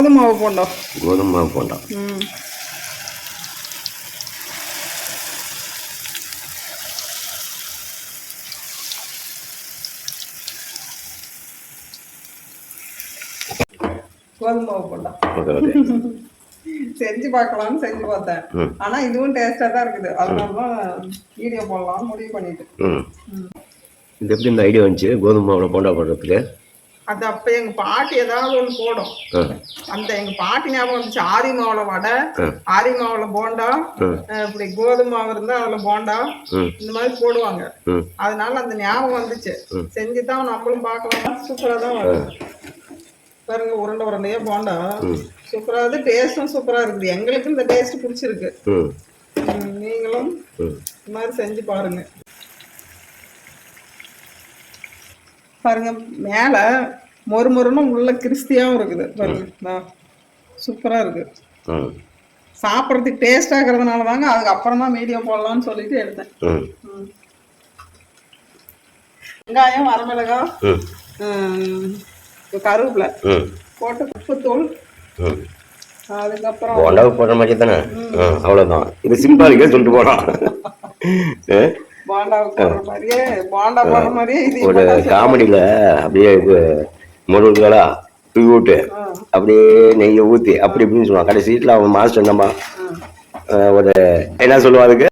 கோதுமை மாவு போண்டோம் கோதுமை மாவு போண்டா. ம். கோதுமை மாவு செஞ்சு பார்க்கலாம்னு செஞ்சு பார்த்தேன். ஆனா இதுவும் டேஸ்டா தான் இருக்குது. அதனால தான் வீடியோ போடலாம்னு முடிவு பண்ணிட்டு. ம். இது எப்படி இந்த ஐடியா வந்துச்சு? கோதுமை மாவில் போண்டா போடுறதுக்கு? அது அப்ப எங்க பாட்டி ஏதாவது ஒண்ணு போடும். அந்த எங்க பாட்டி ஞாபகம் வந்துச்சு. ஆரி மாவுல வடை. ஆரி மாவுல போண்டா இப்படி கோதுமை மாவு இருந்தா அதுல போண்டா இந்த மாதிரி போடுவாங்க. அதனால அந்த ஞாபகம் வந்துச்சு. செஞ்சு தான் நம்மளும் பார்க்கலாம் சூப்பரா தான் வரும். பாருங்க உருண்டை உருண்டையா போண்டா. சூப்பரா இது டேஸ்டும் சூப்பரா இருக்குது. எங்களுக்கு இந்த டேஸ்ட் பிடிச்சிருக்கு. நீங்களும் இந்த மாதிரி செஞ்சு பாருங்க. பாருங்க மேல மொறு மொறுன்னு உள்ள கிறிஸ்தியாவும் இருக்குது. பாருங்க ஆ, சூப்பரா இருக்கு. ம் சாப்பிட்றதுக்கு டேஸ்ட் ஆகிறதுனால தாங்க அதுக்கப்புறம் தான் வீடியோ போடலாம்னு சொல்லிட்டு எடுத்தேன். வெங்காயம் ம், கருவேப்பிலை போட்டு உப்புத்தூள் அதுக்கப்புறம் போண்டாவுக்கு போடுற மாதிரி தானே? அவ்வளோதான் இது சிம்பாலிக்கே சொல்லிட்டு போகிறான் போண்டா ஒரு காமெடியில் அப்படியே முருகலா ஆ. அப்படியே நெய்யை ஊற்றி அப்படி இப்படின்னு சொல்லுவான். கடைசியில் அவன் மாஸ்டர் என்னம்மா? ஒரு என்ன சொல்லுவா அதுக்கு?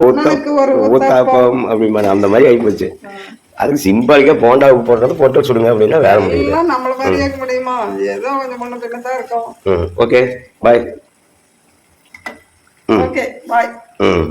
ஊத்தாப்பம் அப்படிமா அந்த மாதிரி ஆகிப்போச்சு அதுக்கு சிம்பாலிக்கா போண்டாவுக்கு போடுறது போட்டு சுடுங்க அப்படின்னா வேற முடியல ஓகே. பாய். ம். Okay bye. ம்.